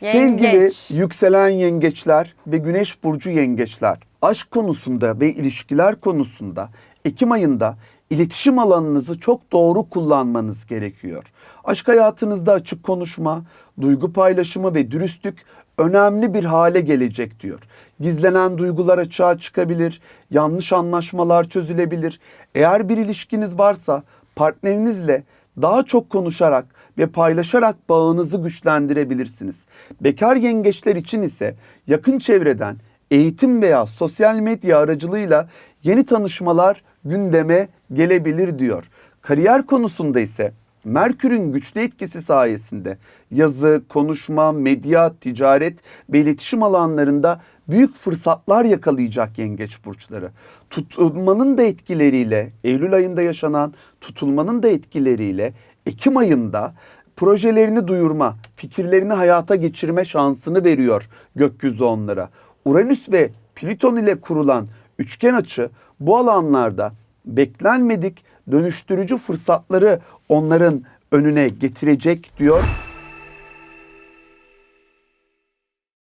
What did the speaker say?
Sevgili yükselen yengeçler ve güneş burcu yengeçler, aşk konusunda ve ilişkiler konusunda Ekim ayında iletişim alanınızı çok doğru kullanmanız gerekiyor. Aşk hayatınızda açık konuşma, duygu paylaşımı ve dürüstlük önemli bir hale gelecek diyor. Gizlenen duygular açığa çıkabilir, yanlış anlaşmalar çözülebilir. Eğer bir ilişkiniz varsa partnerinizle daha çok konuşarak ve paylaşarak bağınızı güçlendirebilirsiniz. Bekar yengeçler için ise yakın çevreden eğitim veya sosyal medya aracılığıyla yeni tanışmalar gündeme gelebilir diyor. Kariyer konusunda ise Merkür'ün güçlü etkisi sayesinde yazı, konuşma, medya, ticaret ve iletişim alanlarında büyük fırsatlar yakalayacak yengeç burçları. Tutulmanın da etkileriyle, Eylül ayında yaşanan tutulmanın da etkileriyle Ekim ayında projelerini duyurma, fikirlerini hayata geçirme şansını veriyor gökyüzü onlara. Uranüs ve Plüton ile kurulan üçgen açı bu alanlarda beklenmedik dönüştürücü fırsatları onların önüne getirecek diyor